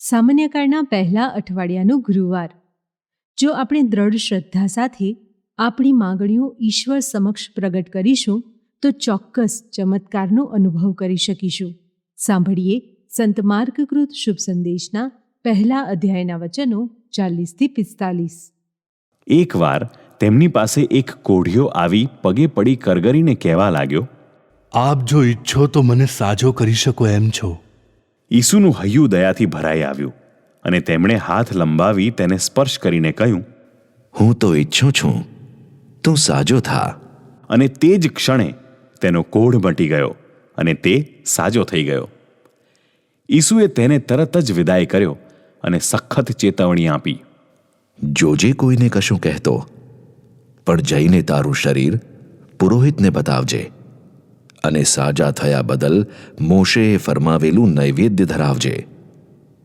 સામાન્યકાળના પહેલા અઠવાડિયાનું ગુરુવાર. જો આપણે દ્રઢ શ્રદ્ધા સાથે આપણી માગણીઓ ઈશ્વર સમક્ષ પ્રગટ કરીશું તો ચોક્કસ ચમત્કારનો અનુભવ કરી શકીશું. સાંભળીએ સંત માર્ગકૃત શુભ સંદેશના પહેલા અધ્યાયના વચનો ચાલીસથી પિસ્તાલીસ. એકવાર તેમની પાસે એક કોઢિયો આવી પગે પડી કરગરીને કહેવા લાગ્યો આપ જો ઈચ્છો તો મને સાજો કરી શકો એમ છો. ઈસુનું હૈયું દયાથી ભરાઈ આવ્યું અને તેમણે હાથ લંબાવી તેને સ્પર્શ કરીને કહ્યું હું તો ઈચ્છું છું તું સાજો થા. અને તે જ ક્ષણે તેનો કોઢ મટી ગયો અને તે સાજો થઈ ગયો. ઈસુએ તેને તરત જ વિદાય કર્યો અને સખત ચેતવણી આપી. જોજે કોઈને કશું કહેતો પણ જઈને તારું શરીર પુરોહિતને બતાવજે અને સાજા થયા બદલ મોશેએ ફરમાવેલું નૈવેદ્ય ધરાવજે.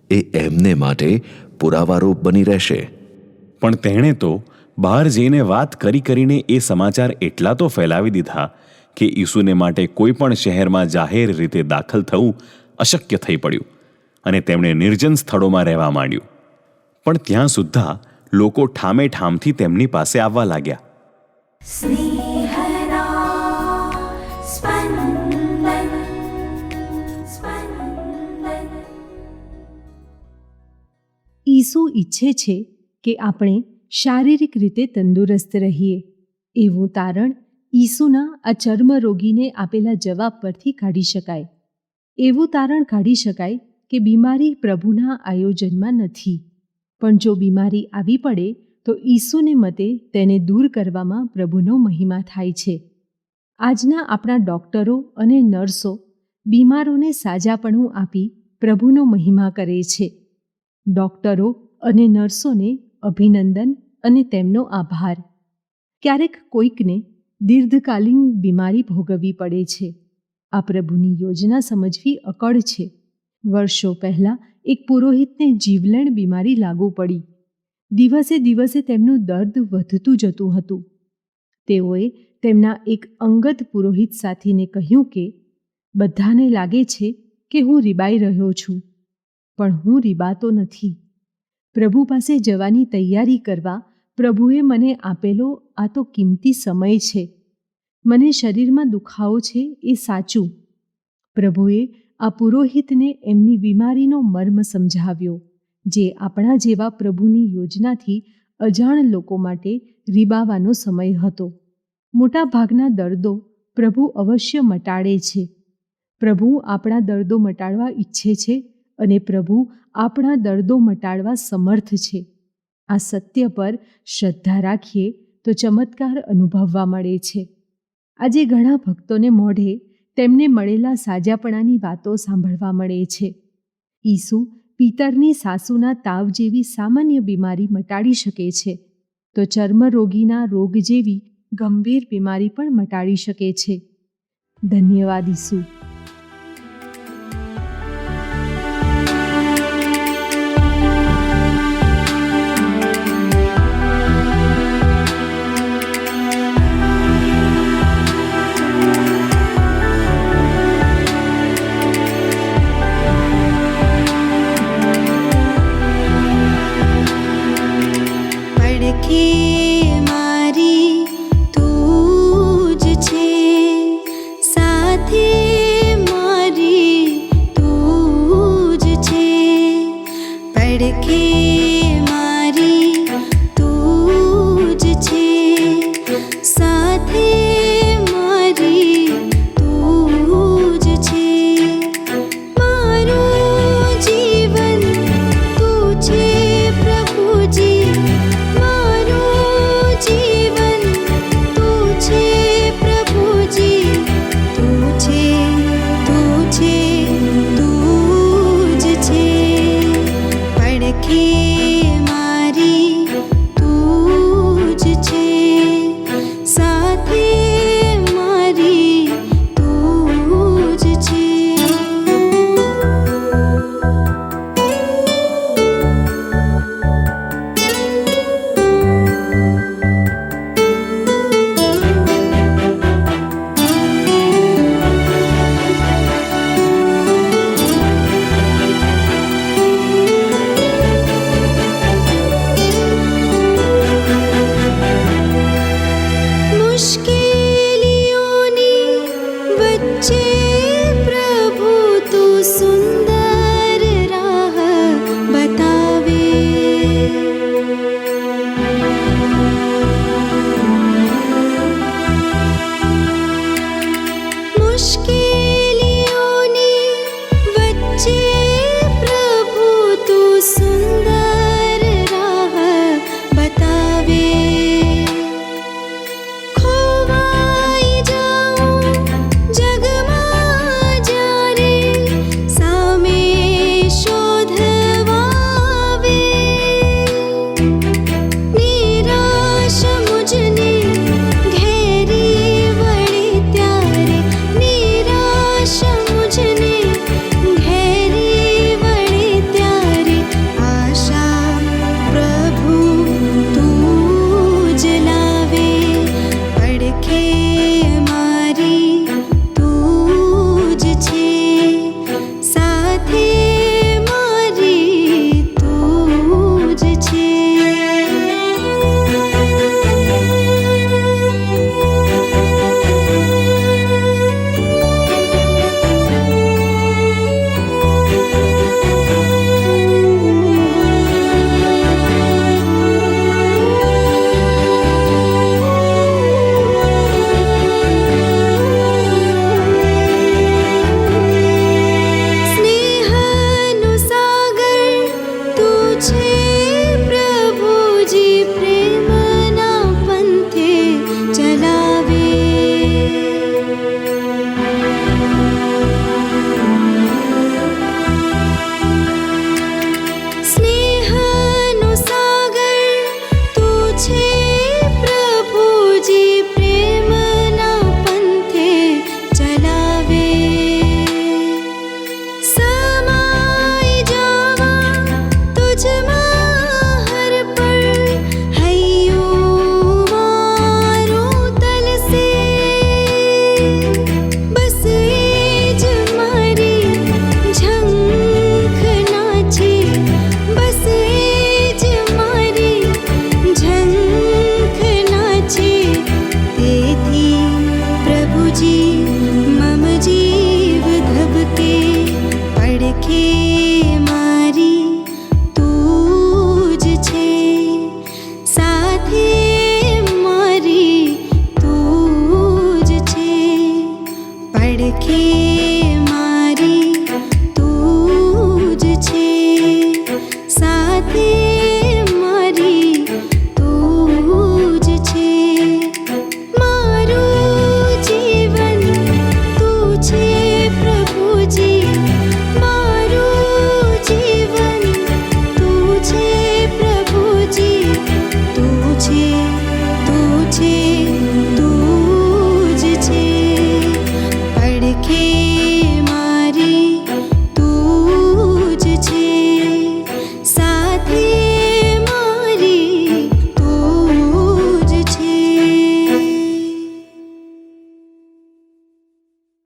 એ એમને માટે પુરાવારૂપ બની રહેશે. પણ તેણે તો બહાર જઈને વાત કરી કરીને એ સમાચાર એટલા તો ફેલાવી દીધા કે ઈસુને માટે કોઈ પણ શહેરમાં જાહેર રીતે દાખલ થવું અશક્ય થઈ પડ્યું અને તેમણે નિર્જન સ્થળોમાં રહેવા માંડ્યું. પણ ત્યાં સુદ્ધા લોકો ઠામે ઠામથી તેમની પાસે આવવા લાગ્યા. ઈસુ ઈચ્છે છે કે આપણે શારીરિક રીતે તંદુરસ્ત રહીએ. એવું તારણ ઈસુના આ ચર્મ રોગીને આપેલા જવાબ પરથી કાઢી શકાય. એવું તારણ કાઢી શકાય કે બીમારી પ્રભુના આયોજનમાં નથી. પણ જો બીમારી આવી પડે, તો ઈસુને મતે તેને દૂર કરવામાં પ્રભુનો મહિમા થાય છે. આજના આપણા ડૉક્ટરો અને નર્સો બીમારોને સાજાપણું આપી પ્રભુનો મહિમા કરે છે. ડૉક્ટરો અને નર્સોને અભિનંદન અને તેમનો આભાર. ક્યારેક કોઈકને દીર્ઘકાલીન બીમારી ભોગવવી પડે છે. આ પ્રભુની યોજના સમજવી અકળ છે. વર્ષો પહેલાં એક પુરોહિતને જીવલેણ બીમારી લાગુ પડી. દિવસે દિવસે તેમનું દર્દ વધતું જતું હતું. તેઓએ તેમના એક અંગત પુરોહિત સાથીને કહ્યું કે, બધાને લાગે છે કે હું રીબાઈ રહ્યો છું, પણ હું રીબાતો નથી. પ્રભુ પાસે જવાની તૈયારી કરવા પ્રભુએ મને આપેલો આ તો કિંમતી સમય છે. મને શરીરમાં દુખાવો છે એ સાચું. પ્રભુએ આ પુરોહિતને એમની બીમારીનો મર્મ સમજાવ્યો, જે આપણા જેવા પ્રભુની યોજનાથી અજાણ લોકો માટે રીબાવાનો સમય હતો. મોટા ભાગના દર્દો પ્રભુ અવશ્ય મટાડે છે. પ્રભુ આપણા દર્દો મટાડવા ઈચ્છે છે અને પ્રભુ આપણા દર્દો મટાડવા સમર્થ છે. આ સત્ય પર શ્રદ્ધા રાખીએ તો ચમત્કાર અનુભવવા મળે છે. આજે ઘણા ભક્તોને મોઢે તેમને મળેલા સાજાપણાની વાતો સાંભળવા મળે છે. ઈસુ પિતરની સાસુના તાવ જેવી સામાન્ય બીમારી મટાડી શકે છે. તો ચર્મરોગીના રોગ જેવી ગંભીર બીમારી પણ મટાડી શકે છે. ધન્યવાદ ઈસુ.